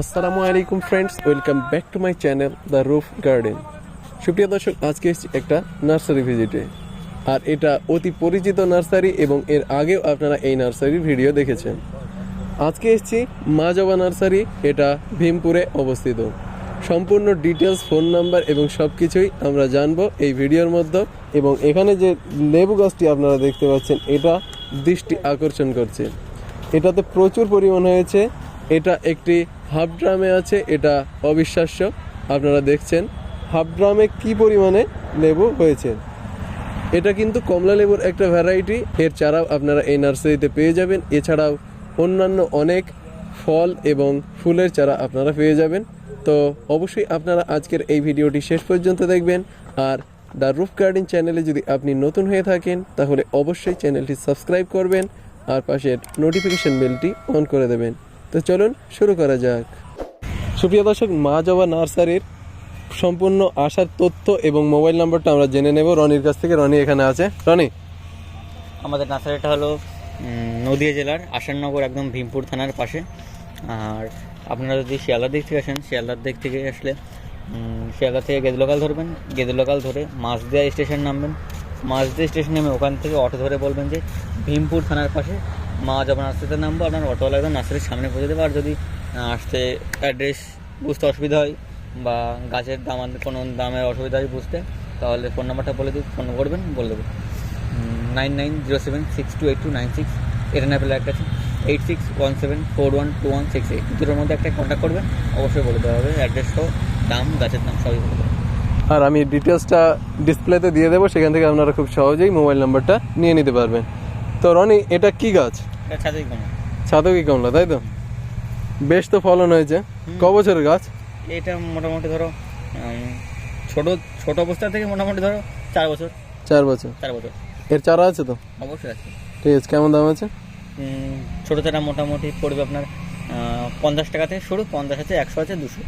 আসসালামু আলাইকুম friends welcome back to my channel the roof garden সুপ্রিয় দর্শক, আজকে এসেছি একটা নার্সারি ভিজিটে আর এটা অতি পরিচিত নার্সারি এবং এর আগেও আপনারা এই নার্সারির ভিডিও দেখেছেন। আজকে এসেছি মা জবা নার্সারি এটা ভীমপুরে অবস্থিত। সম্পূর্ণ ডিটেলস ফোন নাম্বার এবং সব কিছুই আমরা জানব এই ভিডিওর মধ্যে। এবং এখানে যে লেবু গাছটি আপনারা দেখতে পাচ্ছেন, এটা দৃষ্টি আকর্ষণ করছে। এটাতে প্রচুর পরিমাণ হয়েছে। এটা একটি হাফ ড্রামে আছে, এটা অবিশ্বাস্য। আপনারা দেখছেন হাফ ড্রামে কি পরিমাণে লেবু হয়েছে। এটা কিন্তু কমলা লেবুর একটা ভ্যারাইটি এর চারাও আপনারা এই নার্সারিতে পেয়ে যাবেন। এছাড়াও অন্যান্য অনেক ফল এবং ফুলের চারা আপনারা পেয়ে যাবেন। তো অবশ্যই আপনারা আজকের এই ভিডিওটি শেষ পর্যন্ত দেখবেন। আর দ্য রুফ গার্ডেন চ্যানেলে যদি আপনি নতুন হয়ে থাকেন, তাহলে অবশ্যই চ্যানেলটি সাবস্ক্রাইব করবেন আর পাশের নোটিফিকেশন বেলটি অন করে দেবেন। তো চলুন শুরু করা যাক। সুপ্রিয় দর্শক, মা জবা নার্সারির সম্পূর্ণ আসার তথ্য এবং মোবাইল নাম্বারটা আমরা জেনে নেব। রনির কাছ থেকে রনি এখানে আছে। রনি। আমাদের নার্সারিটা হলো নদিয়া জেলার আসাননগর একদম ভীমপুর থানার পাশে। আর আপনারা যদি শিয়ালদার দিক থেকে আসেন, শিয়ালদার দিক থেকে আসলে শিয়ালদা থেকে গেদে লোকাল ধরবেন। গেদে লোকাল ধরে মাছদিয়া স্টেশন নামবেন। মাছদিয়া স্টেশন নেমে ওখান থেকে অটো ধরে বলবেন যে, ভীমপুর থানার পাশে মা যাবা নার্সারিতে নামবো আপনার অটোওয়ালা একদম নার্সারির সামনে পৌঁছে দেবে। আর যদি আসতে অ্যাড্রেস বুঝতে অসুবিধা হয় বা গাছের দাম কোনো দামের অসুবিধা হয় বুঝতে, তাহলে ফোন নাম্বারটা বলে দিই ফোন করবেন, বলে দেবো। Nine nine zero seven six two eight two nine six এটা না একটা আছে eight six one seven four one two one six eight দুটোর মধ্যে একটা কন্ট্যাক্ট করবেন, অবশ্যই বলে দেওয়া হবে অ্যাড্রেস সহ, দাম, গাছের দাম সবই বলে আর আমি ডিটেলসটা ডিসপ্লেতে দিয়ে দেবো, সেখান থেকে আপনারা খুব সহজেই মোবাইল নাম্বারটা নিয়ে নিতে পারবেন। তো রনি এটা কি গাছ? ছাতকি কমলা। তাই তো? বেশ তো ফলন হয়েছে। ক বছরের গাছ? এটা মোটামুটি ধরো ছোট ছোট অবস্থা থেকে মোটামুটি ধরো চার বছর। চার বছর। চার বছর। এর চারা আছে তো? অবশ্যই আছে। ঠিক আছে কেমন দাম আছে? ছোটো চারা মোটামুটি পড়বে আপনার পঞ্চাশ টাকা থেকে শুরু পঞ্চাশ আছে একশো আছে দুশো।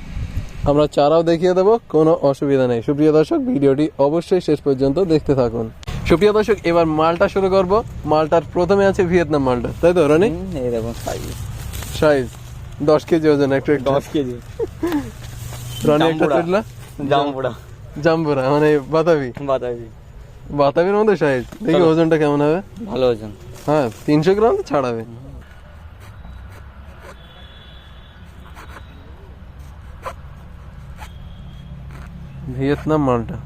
আমরা চারাও দেখিয়ে দেবো কোনো অসুবিধা নেই। সুপ্রিয় দর্শক ভিডিওটি অবশ্যই শেষ পর্যন্ত দেখতে থাকুন। সুপ্রিয় দর্শক এবার মালটা শুরু করব। মালটার প্রথমে আছে ভিয়েতনাম মালটা। তাই তো রনি? এই দেখুন সাইজ সাইজ দশ কেজি ওজন একটু দশ কেজি। রনি একটা জাম্বুরা মানে বাতাবি? বাতাবি। বাতাবির মধ্যে সাইজ দেখি ওজনটা কেমন হবে? ভালো ওজন। হ্যাঁ তিনশো গ্রাম ছাড়াবে। ভিয়েতনাম মালটা।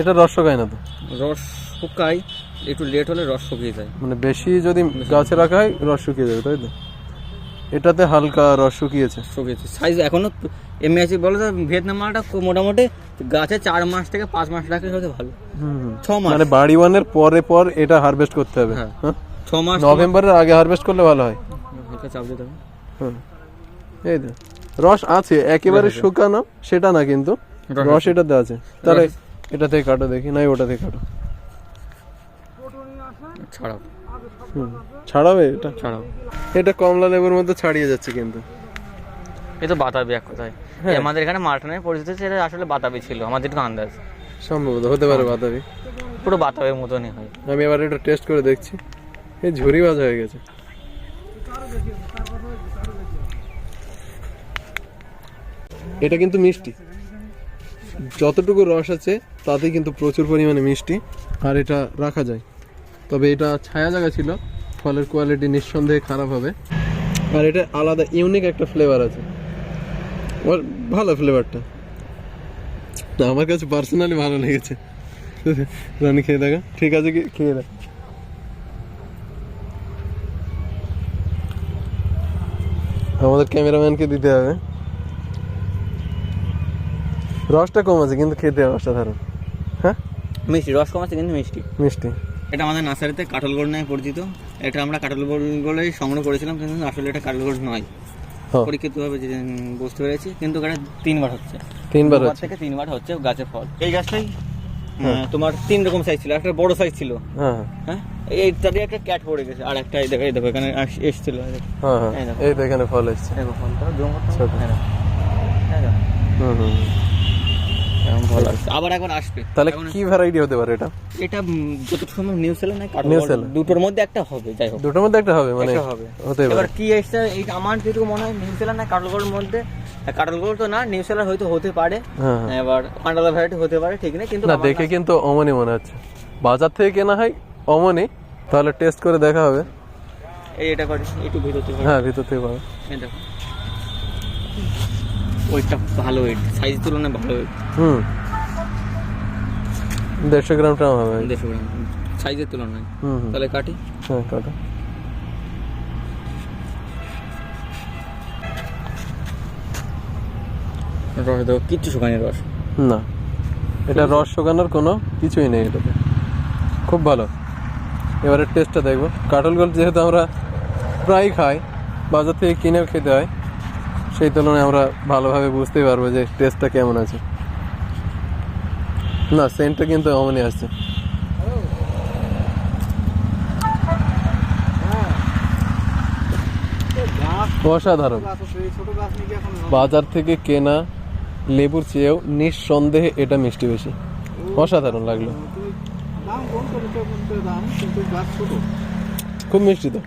এটা রস শুকায় না তো? রস শুকায় একটু লেট হলে রস শুকিয়ে যায়। মানে বেশি যদি গাছে রাখা হয় রস শুকিয়ে যাবে তাই তো? এটাতে হালকা রস শুকিয়েছে। শুকিয়েছে। সাইজ এখনও এমনি আছে বলো তো ভিয়েতনাম মালটা মোটামুটি গাছে চার মাস থেকে পাঁচ মাস রাখলে সবচেয়ে ভালো। হুম। ছ মাস। মানে বাড়ি ওয়ানের পরে পর এটা হারভেস্ট করতে হবে। হ্যাঁ। হ্যাঁ? ছ মাস নভেম্বরের আগে হারভেস্ট করলে ভালো হয়। হালকা চাপ দিতে হবে। হুম। এই তো রস আছে একেবারে শুকানো সেটা না কিন্তু। রস এটাতে আছে। তাহলে এটা থেকে কাটো দেখি নাই ওটা থেকে কাটো। ছাড়াও। ছাড়াবে এটা? ছাড়াও। এটা কমলা লেবুর মধ্যে ছাড়িয়ে যাচ্ছে কিন্তু। এ তো বাতাবি এক কথায়। হ্যাঁ। আমাদের এখানে মালটানের পরিচিত ছিল আসলে বাতাবি ছিল আমাদের একটু আন্দাজ। সম্ভবত হতে পারে বাতাবি। পুরো বাতাবের মতনই হয়। আমি এবার এটা টেস্ট করে দেখছি। এই ঝুরি বাজ হয়ে গেছে। এটা কিন্তু মিষ্টি। যতটুকু রস আছে তাতে কিন্তু প্রচুর পরিমাণে মিষ্টি, আর এটা রাখা যায়। তবে এটা ছায়া জায়গা ছিল, ফলের কোয়ালিটি নিঃসন্দেহে খারাপ হবে। আর এটা আলাদা ইউনিক একটা ফ্লেভার আছে। ভালো ফ্লেভারটা আমার কাছে পার্সোনালি ভালো লেগেছে। রানি, খেয়ে দেখা। ঠিক আছে কি? খেয়ে দেখ। আমাদের ক্যামেরাম্যানকে দিতে হবে। রসটা কম আছে কিন্তু খেতে অসাধারণ। হ্যাঁ? মিষ্টি রস কম আছে কিন্তু মিষ্টি। মিষ্টি। এটা আমাদের নার্সারিতে কাটল গোল্ড নামে পরিচিত। এটা আমরা কাটল গোল্ড বলেই সংগ্রহ করেছিলাম কিন্তু আসলে এটা কাটল গোল্ড নয়। হ্যাঁ পরীক্ষিতভাবে বুঝতে পেরেছি কিন্তু এটা তিনবার হচ্ছে। তিনবার হচ্ছে। থেকে তিনবার হচ্ছে গাছের ফল। এই গাছটাই আহ, তোমার তিন রকম সাইজ ছিল একটা বড় সাইজ ছিল। হ্যাঁ হ্যাঁ। হ্যাঁ? এই তারই একটা ক্যাট পড়ে গেছে আর একটা এই দেখো এই দেখো এখানে এসছিল এই দেখো। হ্যাঁ হ্যাঁ। এখানে ফল এসছে। দেখো ফলটা ছোট। দেখো। হুম হুম। এখন আসছে আবার একবার আসবে। তাহলে কি ভ্যারাইটি হতে পারে এটা? এটা নিউ দুটোর মধ্যে একটা হবে যাই হোক। দুটোর মধ্যে একটা হবে মানে হবে। হতে এবার কি এই আমার যেটুকু মনে হয় নিউ না মধ্যে কাঠগোল তো না নিউ সেলার হয়তো হতে পারে। হ্যাঁ হ্যাঁ। এবার পান্ডালা ভ্যারাইটি হতে পারে ঠিক নেই কিন্তু না দেখে কিন্তু অমনি মনে হচ্ছে। বাজার থেকে কেনা হয় অমনি তাহলে টেস্ট করে দেখা হবে। এই এটা করে একটু ভিতর থেকে। হ্যাঁ ভিতর থেকে পাবে। এই দেখো। ওইটা ভালো ওয়েট সাইজ তুলনায় ভালো ওয়েট। হুম। দেড়শো গ্রাম ট্রাম হবে। দেড়শো গ্রাম সাইজের তুলনায়। হুম তাহলে কাটি। হ্যাঁ কাটা। রস দেবো কিচ্ছু শুকানি রস। না। এটা রস শুকানোর কোনো কিছুই নেই এটাতে। খুব ভালো। এবারে টেস্টটা দেখব। কাটল গোল যেহেতু আমরা প্রায় খাই বাজার থেকে কিনেও খেতে হয় সেই তুলনায় আমরা ভালোভাবে বুঝতেই পারব যে টেস্টটা কেমন আছে। না সেন্টটা কিন্তু অমনি আসছে অসাধারণ। বাজার থেকে কেনা লেবুর চেয়েও নিঃসন্দেহে এটা মিষ্টি বেশি। অসাধারণ লাগল। খুব মিষ্টি তো।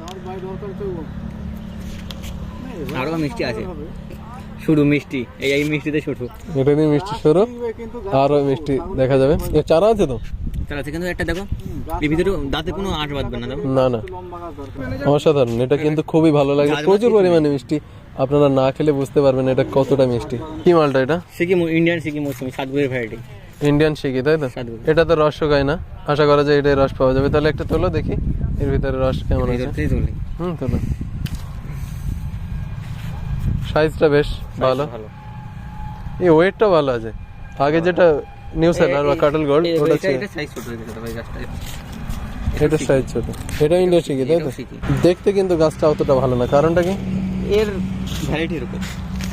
আমার বাড়ি দরকার তো আরও মিষ্টি আছে। শুধু মিষ্টি এই এই মিষ্টিতে শুধু। এটা দিয়ে মিষ্টি সরো কিন্তু আরও মিষ্টি দেখা যাবে। এ চারা আছে তো? তার আছে কিন্তু একটা দেখো এই ভিতরে দাঁতে কোনো আঁশ বাঁধবে না না না। অসাধারণ এটা কিন্তু খুবই ভালো লাগে। প্রচুর পরিমাণে মিষ্টি। আপনারা না খেলে বুঝতে পারবেন এটা কতটা মিষ্টি। কি মালটা এটা? সিকিম ইন্ডিয়ান সিকিম মৌসুমি সাতগুড়ের ভ্যারাইটি ইন্ডিয়ান শিখি তাই তো? এটা তো রস শুকায় না। আশা করা যায় এটাই রস পাওয়া যাবে। তাহলে একটা তোলো দেখি এর ভিতরে রস কেমন আছে। হুম তোলো সাইজটা বেশ ভালো। এই ওয়েটটা ভালো আছে। আগে যেটা নিউ সেলার বা কাটল গোল্ড ওটা সাইজ ছোট হয়ে গেছে ভাই গাছটা। এটা সাইজ ছোট। এটা শিখি তাই তো? দেখতে কিন্তু গাছটা অতটা ভালো না। কারণটা কি? এর ভ্যারাইটির উপর।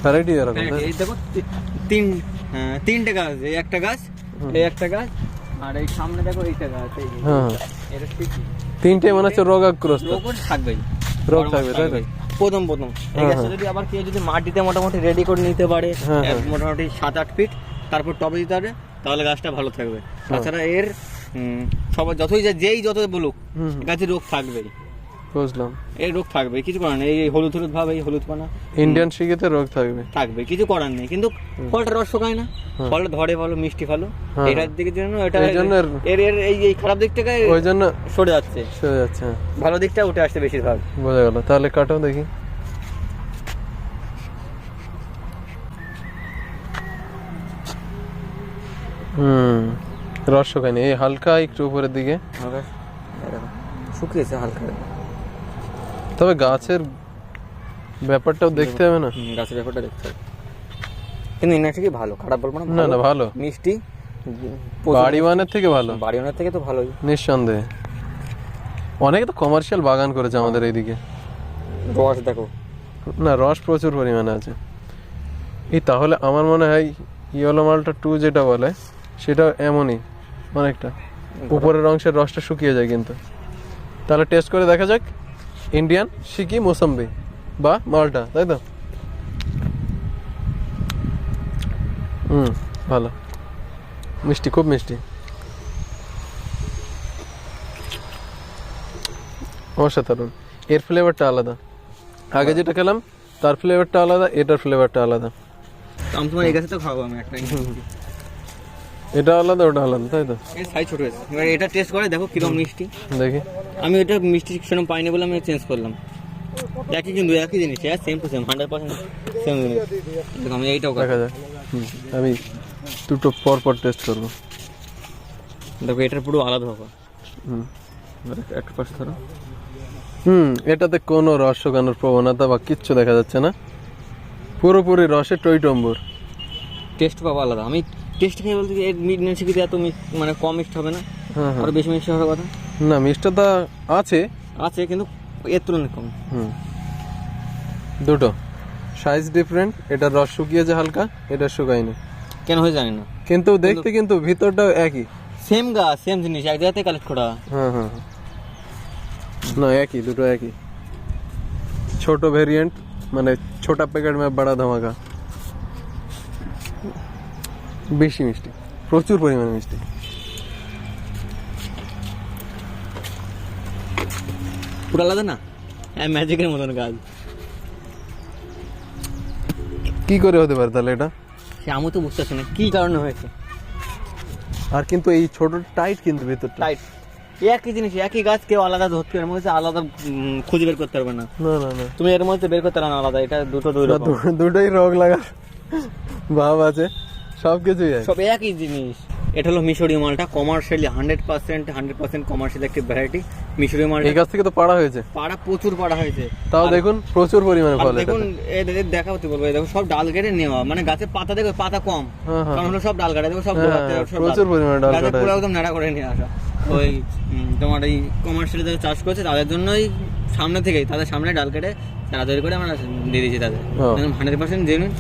ভ্যারাইটি এরকম? এই দেখো তিন হ্যাঁ, তিনটে গাছ এই একটা গাছ এই একটা গাছ আর এই সামনে দেখো এইটা গাছ এই হ্যাঁ। তিনটে মনে হচ্ছে রোগাগ্রস্ত রোগ ওর থাকবেই। রোগ থাকবে তাই তো? প্রথম প্রথম। এই গাছটা যদি আবার কেউ যদি মাটিতে মোটামুটি রেডি করে নিতে পারে হ্যাঁ, হ্যাঁ। মোটামুটি সাত আট ফিট তারপর টবে দিতে পারে তাহলে গাছটা ভালো থাকবে। তাছাড়া এর উম, সবার যতই যেই যত বলুক গাছে রোগ থাকবেই। বুঝলাম। এই রোগ থাকবে কিছু করার নেই এই হলুদ হলুদ ভাব এই হলুদ পানা। ইন্ডিয়ান রোগ থাকবে। থাকবে কিছু করার নেই কিন্তু ফলটা রস শোকায় না। ফলটা ধরে ভালো মিষ্টি ভালো। হ্যাঁ। এটার দিকে জন্য এটা এর- এর এই এই খারাপ দিক থেকে ওই জন্য সরে যাচ্ছে। সরে যাচ্ছে হ্যাঁ। ভালো দিকটা উঠে আসছে বেশিরভাগ। বোঝা গেল। তাহলে কাটো দেখি। হুম রস এই হালকা একটু উপরের দিকে। শুকিয়েছে হালকা। তবে গাছের ব্যাপারটাও দেখতে হবে না। গাছের ব্যাপারটা দেখতে হবে। কিন্তু ইন্ডাস্ট্রি কি ভালো খারাপ বলব না না। না ভালো। মিষ্টি বাড়ি বানের থেকে ভালো। বাড়ি ওনার থেকে তো ভালোই। নিঃসন্দেহে। অনেকে তো কমার্শিয়াল বাগান করেছে আমাদের এইদিকে। রস দেখো। না রস প্রচুর পরিমাণে আছে। এই তাহলে আমার মনে হয় ইয়েলো মালটা টু যেটা বলে সেটা এমনই অনেকটা। উপরের অংশের রসটা শুকিয়ে যায় কিন্তু। তাহলে টেস্ট করে দেখা যাক। ইন্ডিয়ান সিকি মোসাম্বি বা মালটা তাই তো? হুম ভালো। মিষ্টি খুব মিষ্টি। অসাধারণ। এর ফ্লেভারটা আলাদা। আগে যেটা খেলাম তার ফ্লেভারটা আলাদা এটার ফ্লেভারটা আলাদা। আমি তোমার এই গাছে তো খাব আমি একটা। এটা আলাদা ওটা আলাদা তাই তো? সাইজ ছোট হয়েছে। এবার এটা টেস্ট করে দেখো কীরকম মিষ্টি। দেখি। আমি এটা মিষ্টি সেরকম পাইনি বলে আমি চেঞ্জ করলাম। একই কিন্তু একই জিনিস same to same hundred percent same জিনিস। দেখো আমি এইটাও দেখা। যাক। হুম, আমি দুটো পর পর টেস্ট করব। দেখো এটার পুরো আলাদা হবে। হুম একটা পাশে ধরো। হুম এটাতে কোনো রস শুকানোর প্রবণতা বা কিচ্ছু দেখা যাচ্ছে না। পুরোপুরি রসে টইটম্বুর। টেস্ট পাবো আলাদা। আমি টেস্ট খাই বলতে এর মিট মিষ্টি কি এত মানে কম মিষ্ট হবে না। হ্যাঁ, হ্যাঁ। আর বেশি মিষ্টি হওয়ার কথা। না মিষ্টতা আছে। আছে কিন্তু এর তুলনায় কম। হুম। দুটো। সাইজ ডিফারেন্ট এটা রস শুকিয়েছে হালকা এটা শুকায়নি। কেন হয় জানি না। কিন্তু দেখতে কিন্তু ভিতরটাও একই। সেম গা সেম জিনিস এক জায়গাতে কালেক্ট করা। হ্যাঁ, হ্যাঁ হ্যাঁ না একই দুটো একই। ছোট ভেরিয়েন্ট মানে ছোটা প্যাকেট মে বড় ধমাকা। বেশি মিষ্টি প্রচুর পরিমাণে মিষ্টি। পুরো আলাদা না? হ্যাঁ ম্যাজিকের মতন কাজ কি করে হতে পারে তাহলে এটা? সে আমি তো বুঝতে পারছি না কি কারণে হয়েছে? আর কিন্তু এই ছোট টাইট কিন্তু ভেতরটা। টাইট একই জিনিস একই গাছ কেউ আলাদা ধরতে পারবে মধ্যে আলাদা খুঁজে বের করতে পারবে না। না না না। তুমি এর মধ্যে বের করতে পারো না আলাদা এটা দুটো দুই রকম। দুটোই রোগ লাগা ভাব আছে। সব কিছুই আছে সব একই জিনিস। এটা হলো মিশরীয় মালটা। Commercially hundred percent hundred percent commercial একটি ভ্যারাইটি মিশরীয় মালটা এই গাছ থেকে তো পাড়া হয়েছে। পাড়া প্রচুর পাড়া হয়েছে। তাও দেখুন প্রচুর পরিমাণে ফল দেখুন এদের দেখা হতে বলব দেখো সব ডাল কেটে নেওয়া। মানে গাছের পাতা দেখো পাতা কম। হ্যাঁ, হ্যাঁ। কারণ হলো সব ডাল কাটে দেখো সব হ্যাঁ, প্রচুর পরিমাণে ডাল কাটা পুরো একদম নেড়া করে নিয়ে আসা। ওই তোমার এই কমার্শিয়ালি যারা চাষ করছে তাদের জন্যই সামনে থেকেই তাদের সামনে ডাল কেটে তৈরি করে আমরা দিয়ে দিয়েছি তাদের। হান্ড্রেড পার্সেন্ট জেনুইন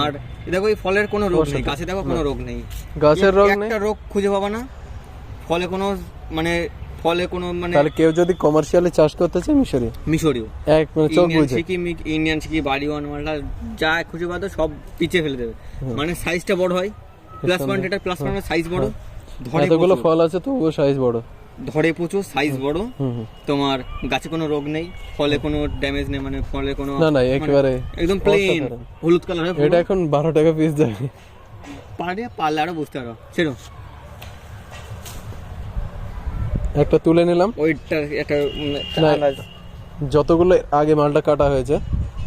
আর দেখো এই ফলের কোনো রোগ নেই গাছে দেখো কোনো রোগ নেই। গাছের রোগ নেই? একটা রোগ খুঁজে পাবা না। ফলে কোনো মানে ফলে কোনো মানে তাহলে কেউ যদি কমার্শিয়ালি চাষ করতে চায় মিশরি মিশরীয়। এক মানে চোখ ইন্ডিয়ান বুঝে। শিকি ইন্ডিয়ান শিকি বাড়ি ওয়ান মালটা যা খুঁজে পাতো সব পিছিয়ে ফেলে দেবে। মানে সাইজটা বড় হয়। প্লাস পয়েন্ট এটা প্লাস পয়েন্ট সাইজ বড়। ধরে এতগুলো ফল আছে তবুও সাইজ বড়। ধরে প্রচুর সাইজ বড়। তোমার গাছে কোনো রোগ নেই ফলে কোনো ড্যামেজ নেই মানে ফলে কোনো না না মানে একেবারে একদম প্লেন হলুদ কালার এটা এখন বারো টাকা পিস যাবে পারে পারলে আরও বুঝতে পারো। সেরকম একটা তুলে নিলাম। ওইটা একটা। যতগুলো আগে মালটা কাটা হয়েছে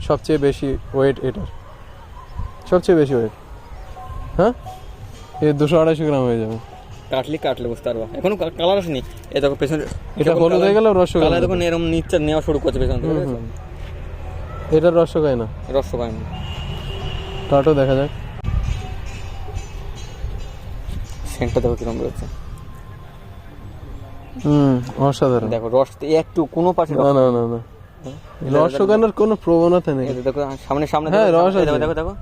সবচেয়ে বেশি ওয়েট এটার। সবচেয়ে বেশি ওয়েট হ্যাঁ? এ দুশো আড়াইশো গ্রাম হয়ে যাবে। কাটলি কাটলে বুঝতে পারবা। এখনও কালার আসেনি। এই দেখো পেছনে এটা হলুদ হয়ে গেলেও রসগোল্লা কালার দেখো এরকম নিচে নেওয়া শুরু করছে পেছন থেকে। এটার রসগায় না। রস পায়নি টাটো দেখা যাক। সেন্টটা দেখো কীরকম রয়েছে। হুম অসাধারণ। দেখো রস একটু কোনো পাশে না না না না। রসগানার কোনো প্রবণতা নেই। যে দেখো সামনে সামনে হ্যাঁ, দেখো, রস দেখো দেখো দেখো।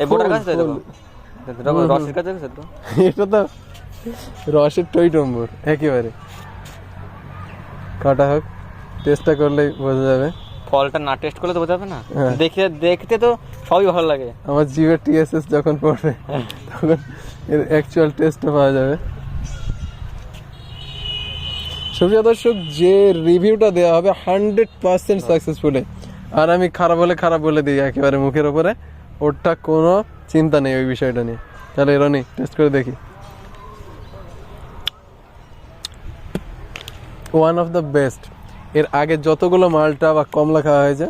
এই গাছ তো দেখো। রসের গাছ দেখো। তো এটা তো রসের টই টম্বর একেবারে। কাটা হোক টেস্টটা করলেই বোঝা যাবে। ফলটা না টেস্ট করলে তো বোঝা যাবে না। হ্যাঁ। দেখে দেখতে তো সবই ভালো লাগে। আমার জিভের টিএসএস যখন পড়বে তখন এর অ্যাকচুয়াল টেস্টটা পাওয়া যাবে। সুপ্রিয় দর্শক যে রিভিউটা দেওয়া হবে হান্ড্রেড পার্সেন্ট সাকসেসফুলি আর আমি খারাপ হলে খারাপ বলে দিই একেবারে মুখের ওপরে। ওরটা কোনো চিন্তা নেই ওই বিষয়টা নিয়ে। তাহলে রনি টেস্ট করে দেখি। ওয়ান অফ দ্য বেস্ট এর আগে যতগুলো মালটা বা কমলা খাওয়া হয়েছে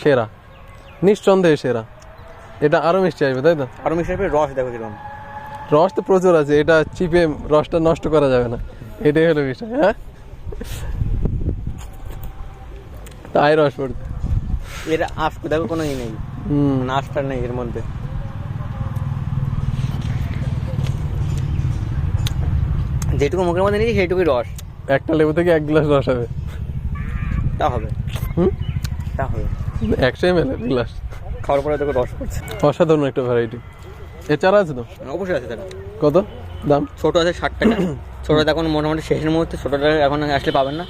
সেরা। নিঃসন্দেহে সেরা। এটা আরও মিষ্টি আসবে তাই তো? আর মিশে রস দেখো কীরকম রস তো প্রচুর আছে এটা চিপে রসটা নষ্ট করা যাবে না। এটাই হলো বিষয় হ্যাঁ? তাই রস পড়তে এর আশ দেখো কোনো ই নেই। হুম। নাশটা নেই এর মধ্যে। যেটুকু মুখের মধ্যে নিয়েছি সেইটুকুই রস। একটা লেবু থেকে এক গ্লাস রস হবে তা হবে। হুম? তা হবে। একশো এম এল গ্লাস। খাওয়ার পরে দেখো রস পড়ছে। অসাধারণ একটা ভ্যারাইটি এছাড়া আছে তো? অবশ্যই আছে তারা কত? দাম? ছোট আছে ষাট টাকা। ছোটটা এখন মোটামুটি শেষের মুহূর্তে ছোটটা এখন আসলে পাবেন না।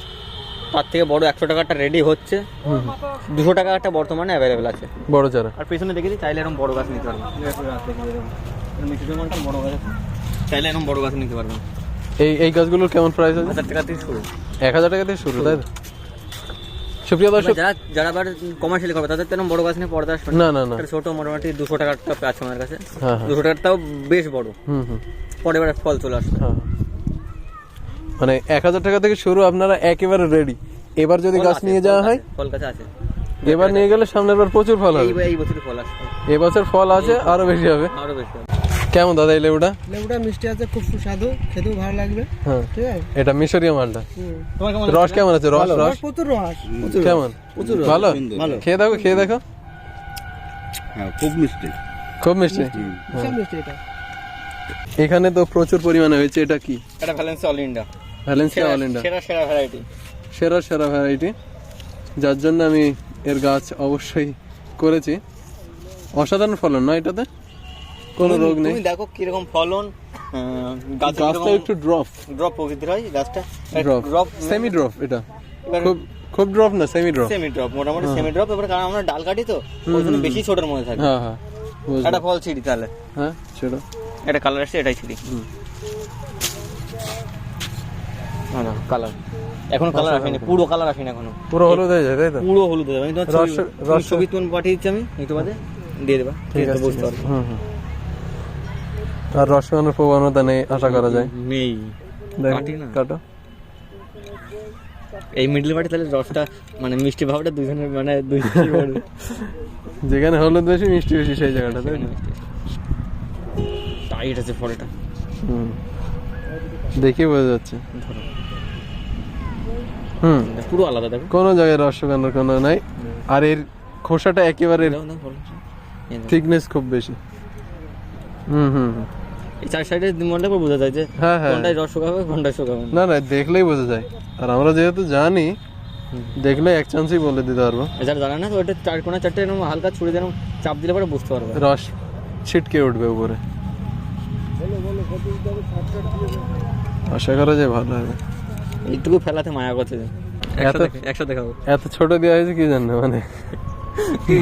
তার থেকে বড় একশো টাকাটা রেডি হচ্ছে। দুশো টাকা একটা বর্তমানে অ্যাভেলেবেল আছে। বড় চারা। আর পেছনে দেখে দিই চাইলে এরকম বড় গাছ নিতে পারবেন। বড় গাছ চাইলে এরকম বড় গাছ নিতে পারবেন। এই এই গাছগুলোর কেমন প্রাইস আছে? হাজার টাকা থেকে শুরু। এক হাজার টাকা থেকে শুরু তাই সুপ্রিয় দর্শক যারা যারা আবার কমার্শিয়ালি করবে তাদের তো এরকম বড় গাছ নিয়ে পর্দা না। না না ছোট মোটামুটি দুশো আছে আমার কাছে। হ্যাঁ হ্যাঁ। দুশো টাকারটাও বেশ বড়। হুম হুম। পরে এবার ফল চলে আসবে। হ্যাঁ মানে এক হাজার টাকা থেকে শুরু আপনারা একেবারে রেডি এবার যদি গাছ নিয়ে যাওয়া হয় ফল গাছ আছে। এবার নিয়ে গেলে সামনের বার প্রচুর ফল হবে। এই বছরই ফল আসবে। এবছর ফল আছে আরও বেশি হবে। আরও বেশি হবে। কেমন দাদা এই লেবুটা? লেবুটা মিষ্টি আছে খুব সুস্বাদু খেতেও ভালো লাগবে। হ্যাঁ। ঠিক আছে? এটা মিশরীয় মালটা। তোমার কেমন রস কেমন আছে? রস রস? রস। প্রচুর রস। কেমন? ভালো? খেয়ে দেখো খেয়ে দেখো। হ্যাঁ খুব মিষ্টি। খুব মিষ্টি? মিষ্টি এটা। এখানে তো প্রচুর পরিমাণে হয়েছে এটা কি? এটা valency all India Valencia all India সেরা সেরা ভ্যারাইটি সেরা সেরা ভ্যারাইটি যার জন্য আমি এর গাছ অবশ্যই করেছি। অসাধারণ ফলন না এটাতে? কোনো রোগ নেই। তুমি দেখো কীরকম ফলন গাছ গাছটা একটু ড্রপ। ড্রপ প্রকৃতির হয় গাছটা। ড্রপ। সেমি ড্রপ এটা। খুব খুব ড্রপ না সেমি ড্রপ সেমি ড্রপ মোটামুটি সেমি ড্রপ এবার কারণ আমরা ডাল কাটি তো ওই জন্য বেশি ছোটোর মধ্যে থাকে। হ্যাঁ হ্যাঁ। একটা ফল ছিড়ি তাহলে। হ্যাঁ ছোট এটা কালার আসছে এটাই ছিলি কালার। এখন কালার আসেনি পুরো কালার আসেনি এখনও। পুরো হলুদ হয়ে যায় তাই তো? পুরো হলুদ হয়ে যাবে। আমি তোমার ছবি- রস- তুমি রস- ছবি তোমার পাঠিয়ে দিচ্ছি আমি একটু বাদে। দিয়ে দেবা। ঠিক আছে বুঝতে পারবে হুম হুম। আর রসগোল্লার প্রবণতা নেই আশা করা যায়। নেই। কাটি এই মিডল পার্টি তাহলে রসটা মানে মিষ্টি ভাবটা দুজনের মানে দুজনের যেখানে হলুদ বেশি মিষ্টি বেশি সেই জায়গাটা তাই না? টাইট আছে ফলটা হুম। দেখে বোঝা যাচ্ছে। হুম। পুরো আলাদা দেখো। কোনো জায়গায় রসগোল্লার কোনো নাই। আর এর খোসাটা একেবারে। থিকনেস খুব বেশি। হুম হুম হুম। এই চার সাইডে মনটা করে বোঝা যায় যে হ্যাঁ হ্যাঁ। কোনটায় রস শুকাবে কোনটায় শুকাবে না। না দেখলেই বোঝা যায়। আর আমরা যেহেতু জানি দেখলে এক চান্সই বলে দিতে পারব। যারা জানে না তো ওটা চার কোনা চারটে এরকম হালকা ছুড়ে যেন চাপ দিলে পরে বুঝতে পারবে। রস ছিটকে উঠবে উপরে। আশা করা যায় ভালো হবে। এইটুকু ফেলাতে মায়া করছে এত- একসাথে একসাথে খাব এত ছোট দেওয়া হয়েছে কি জানো মানে?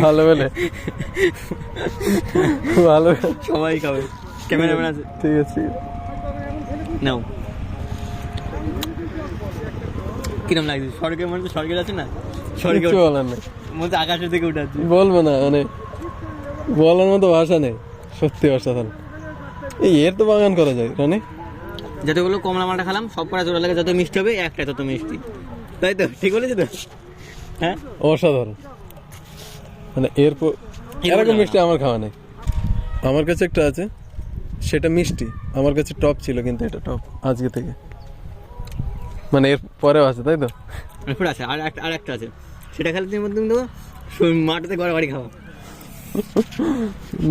ভালো বলে। ভালো সবাই খাবে। ক্যামেরাম্যান আছে। ঠিক আছে নাও। কিরম লাগছে? স্বর্গের মধ্যে স্বর্গের আছে না? স্বর্গে বলার মধ্যে আকাশের বলব না মানে বলার মতো ভাষা নেই। সত্যি অসাধারণ এই এর তো বাগান করা যায় রানি। যতগুলো কমলা মালটা খেলাম সব কটা জোড়া লাগে যত মিষ্টি হবে একটা তত মিষ্টি। তাই তো? ঠিক বলেছি তো? হ্যাঁ? অসাধারণ। মানে এরপর এরকম মিষ্টি আমার খাওয়া নেই। আমার কাছে একটা আছে। সেটা মিষ্টি। আমার কাছে টপ ছিল কিন্তু এটা টপ আজকে থেকে। মানে এর পরেও আছে তাই তো? এরপর আছে আর একটা আর একটা আছে। সেটা খেলে তুমি তুমি দেবো মাঠেতে ঘরে বাড়ি খাওয়া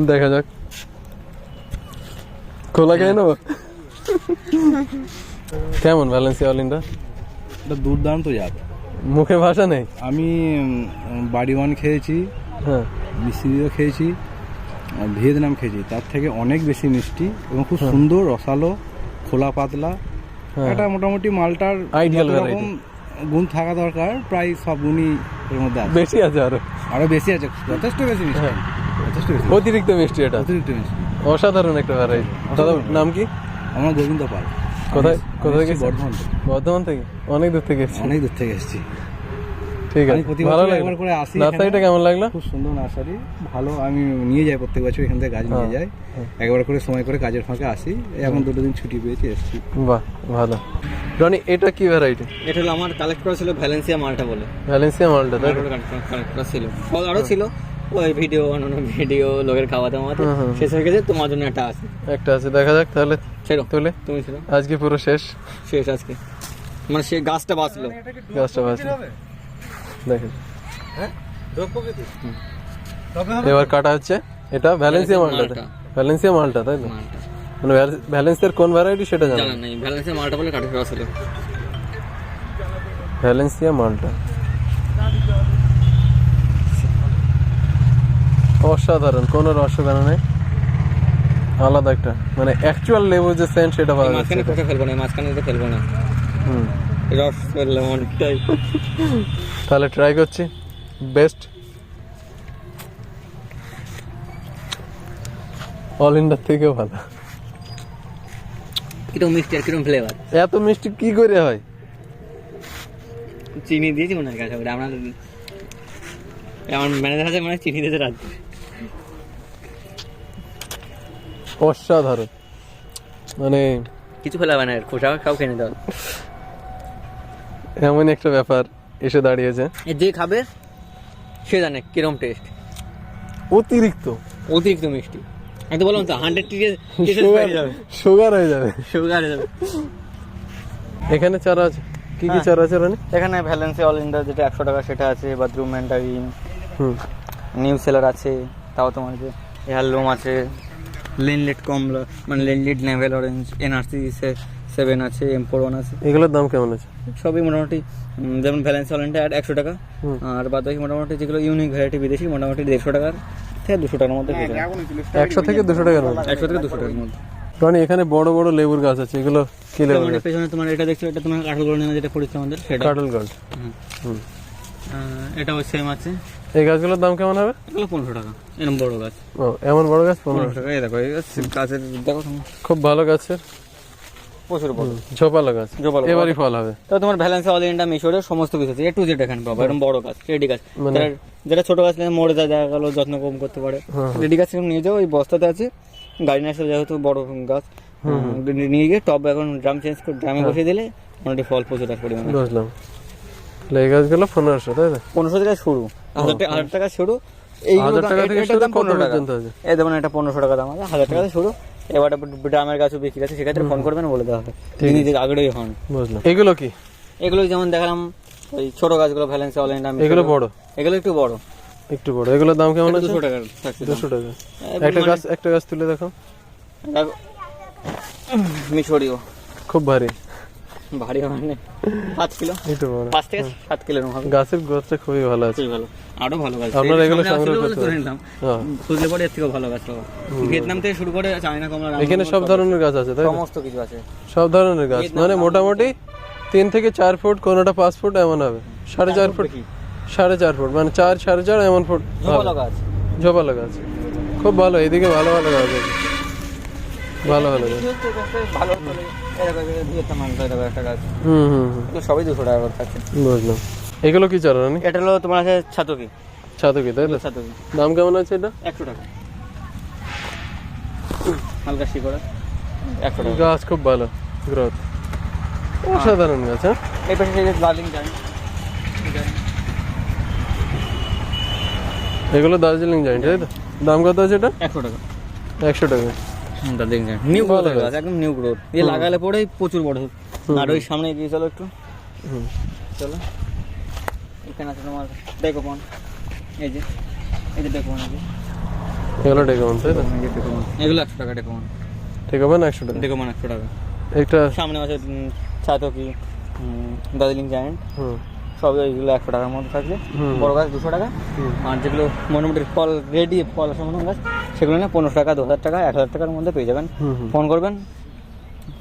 দেখা যাক। খোলা খেয়ে নেব কেমন ব্যালেন্সি অলিনটা এটা দুর্দান্ত জাত। মুখে ভাষা নেই? আমি বাড়ি ওয়ান খেয়েছি হ্যাঁ। মিশ্রিও খেয়েছি ভিয়েতনাম খেয়েছি। তার থেকে অনেক বেশি মিষ্টি এবং খুব সুন্দর রসালো খোলা পাতলা। হ্যাঁ। এটা মোটামুটি মালটার variety. রকম গুণ থাকা দরকার প্রায় সব গুণই এর মধ্যে আছে। বেশি আছে আরও? আরও বেশি আছে যথেষ্ট বেশি মিষ্টি। হ্যাঁ। যথেষ্ট বেশি অতিরিক্ত মিষ্টি এটা? অতিরিক্ত মিষ্টি। অসাধারণ একটা ভ্যারাইটি দাদা নাম কি? আমার গোবিন্দ পাল। কোথায় কোথায় গেছে বর্ধমান থেকে। বর্ধমান থেকে? অনেক দূর থেকে এসেছি। অনেক দূর থেকে এসেছি। ঠিক আছে ভালো লাগল। একবার করে আসি নার্সারিটা কেমন লাগল? খুব সুন্দর নার্সারি ভালো। আমি নিয়ে যাই প্রত্যেক বছর এখান থেকে গাছ নিয়ে হ্যাঁ, যাই। একবার করে সময় করে কাজের ফাঁকে আসি। এখন দুটো দিন ছুটি পেয়েছি এসেছি। বাহ ভালো। রনি এটা কি ভ্যারাইটি এটা হলো আমার কালেক্ট করা ছিল ভ্যালেন্সিয়া মালটা বলে। ভ্যালেন্সিয়া মালটা তাই কালেক্ট করা ছিল। ফল আরও ছিল। ওই ভিডিও অন্যান্য ভিডিও লোকের হুম। শেষ হয়ে গেছে তোমার জন্য একটা আছে। একটা আছে দেখা যাক তাহলে। ছেড়ো। তুলে। তুমি ছিল আজকে পুরো শেষ। শেষ আজকে। মানে সে গাছটা বাঁচলো। গাছটা বাঁচলো। দেখেন। এবার কাটা হচ্ছে এটা ভ্যালেন্সিয়া মালটা। ভ্যালেন্সিয়া মালটা তাই তো? মানে ভ্যালেন্সিয়ার কোন ভ্যারাইটি সেটা জানো নেই ভ্যালেন্সিয়া মালটা বলে কাঠের রস হলো ভ্যালেন্সিয়া মালটা। অসাধারণ কোনো রসগানা নেই। আলাদা একটা। মানে অ্যাকচুয়াল লেবু যে সেন্ট সেটা পাওয়া যাচ্ছে মাঝখানে কোথাও ফেলব না মাঝখানে তো ফেলব না। হুম। রস ফেললাম অনেকটাই তাহলে ট্রাই করছি। বেস্ট অল ইন্ডিয়ার থেকেও ভালো। কীরকম মিষ্টি আর কীরকম ফ্লেভার এত মিষ্টি কি করে হয়? চিনি দিয়েছি মনে হয় কাছে আমরা আমার ম্যানেজার আছে মানে চিনি দিয়েছে রাত অসাধারণ। মানে কিছু ফেলা মানে খোসা সব খেয়ে নিতে হবে। এমন একটা ব্যাপার এসে দাঁড়িয়েছে। যে খাবে সে জানে কিরম টেস্ট অতিরিক্ত। অতিরিক্ত মিষ্টি। আমি তো বললাম তো হান্ড্রেড টিকে সুগার হয়ে যাবে। সুগার হয়ে যাবে। এখানে চারা আছে? কি কি হ্যাঁ। চারা আছে রানি এখানে ভ্যালেন্সি অল ইন্ডিয়া যেটা একশো টাকা সেটা আছে বাথরুম ম্যান্ডারিন হুম। নিউ সেলার আছে তাও তোমার যে হেয়ারলুম আছে লেনলেট কমলা মানে lane late navel orange NRC seven আছে এম ফোর ওয়ান আছে। এগুলোর দাম কেমন আছে? সবই মোটামুটি যেমন ভ্যালেন্সি অল ইন্ডিয়া একশো টাকা আর বাদ বাকি মোটামুটি যেগুলো ইউনিক ভ্যারাইটি বিদেশি মোটামুটি দেড়শো টাকার থেকে দুশো টাকার মধ্যে একশো থেকে দুশো টাকার মধ্যে। একশো থেকে দুশো টাকার মধ্যে। রানি এখানে বড় বড় লেবুর গাছ আছে এগুলো কি লেবু মানে পেছনে তোমার এটা দেখছ এটা তোমার কাঠল গোল্ডেন যেটা পড়েছে আমাদের সেটা। কাটল গাছ। হুম। এটাও সেম আছে। এই গাছগুলোর দাম কেমন হবে? এগুলো পনেরো টাকা এরকম বড় গাছ। ও এমন বড় গাছ? পনেরো টাকা এই দেখো এই গাছ গাছের দেখো খুব ভালো গাছের। প্রচুর বড় ঝোপালো গাছ ঝোপালো। এবারই ফল হবে। তো তোমার ব্যালেন্স অল ইন্ডিয়া মিশরের সমস্ত কিছু আছে। এ টু জেড এখানে পাবো এরকম বড় গাছ রেডি গাছ। মানে- যেটা ছোট গাছ মরে যায় দেখা গেলো যত্ন কম করতে পারে। রেডি গাছ নিয়ে যাও ওই বস্তাতে আছে। গাড়ি নিয়ে আসলে যেহেতু বড় গাছ নিয়ে গিয়ে টব এখন ড্রাম চেঞ্জ করে ড্রামে বসিয়ে দিলে মোটামুটি ফল প্রচুর এক পরিমাণে। বুঝলাম। এই গাছগুলো পনেরোশো তাই তো পনেরোশো টাকা শুরু। হাজার টাকা হাজার টাকা শুরু। টাকা থেকে কত পনেরো টাকা। আছে? এই যেমন এটা পনেরোশো টাকা দাম আছে। হাজার টাকা শুরু। এবার ড্রামের গাছও বিক্রি আছে সেক্ষেত্রে ফোন করবেন বলে দেওয়া হবে। তিনি যদি আগ্রহী হন। বুঝলাম। এগুলো কি? এগুলো যেমন দেখালাম ওই ছোট গাছগুলো ভ্যালেন্সি অল ইন্ডিয়া এগুলো বড়? এগুলো একটু বড়। একটু বড়। এগুলোর দাম কেমন আছে? দুশো টাকার থাকছে দুশো টাকা। একটা মানে- গাছ একটা গাছ তুলে দেখো দেখো, মিশরীয় খুব ভারী। ভারী মানে পাঁচ কিলো। একটু বড়। পাঁচ থেকে সাত কিলোর হবে গাছের গ্রোথটা খুবই ভালো আছে। খুবই ভালো। আরও ভালো গাছ। আপনারা এগুলো সংগ্রহ করতে নিলাম। হ্যাঁ। খুঁজলে পরে এর ভালো গাছ পাবো ভিয়েতনাম থেকে শুরু করে চায়না কমলা এখানে সব ধরনের গাছ আছে তাই সমস্ত কিছু আছে। সব ধরনের গাছ। মানে মোটামুটি তিন থেকে চার ফুট কোনোটা পাঁচ ফুট এমন হবে। সাড়ে চার ফুট সাড়ে চার ফুট মানে চার সাড়ে চার এমন ফুট। ঝোপালো গাছ। ঝোপালো গাছ। খুব ভালো এদিকে ভালো ভালো গাছ আছে। ভালো ভালো গাছ। ভালো হুম হুম সবই দুশো টাকা করে থাকছে। বুঝলাম। এগুলো কি চারা রানি? এটা হলো তোমার আছে ছাতকি। ছাতুকি তাই তো? ছাতকি। দাম কেমন আছে এটা? একশো টাকা। হালকা শিকড়া একশো টাকা। গাছ খুব ভালো গ্রোথ অসাধারণ গাছ হ্যাঁ? এই পাশে দার্জিলিং যায় এগুলো দার্জিলিং জাইন্ট তাই তো? দাম কত আছে এটা? একশো টাকা। একশো টাকা। দার্জিলিং যায় নিউ গ্রোথ ভালো গাছ একদম নিউ গ্রোথ দিয়ে লাগালে পরেই প্রচুর বড়। হবে। আর ওই সামনে গিয়ে চলো একটু। হুম। চলো। এখানে আছে তোমার ডেকোপন এই যে এই যে ডেকোপন এই যে এগুলো ডেকমন তাই ডেকোপন এগুলো একশো টাকা ডেকোপন ঠিক হবে না একশো টাকা? ডেকোপন একশো টাকা। একটা সামনে আছে ছাতকি দার্জিলিং জায়েন্ট হুম। সবই ওইগুলো একশো টাকার মধ্যে থাকবে। বড় গাছ দুশো টাকা। আর যেগুলো মোটামুটি ফল রেডি ফল আসা মতো গাছ সেগুলো না পনেরোশো টাকা দু হাজার টাকা এক হাজার টাকার মধ্যে পেয়ে যাবেন। ফোন করবেন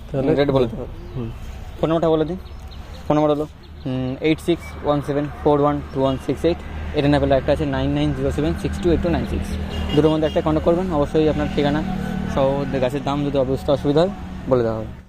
তাহলে রেট বলে দেবো। হুম ফোন নাম্বারটা বলে দিন ফোন নাম্বার হলো eight six one seven four one two one six eight এটা না একটা আছে nine nine zero seven six two eight two nine six দুটোর মধ্যে একটা কন্ট্যাক্ট করবেন, অবশ্যই আপনার ঠিকানা সহ গাছের দাম যদি অবস্থা অসুবিধা হয়, বলে দেওয়া হবে।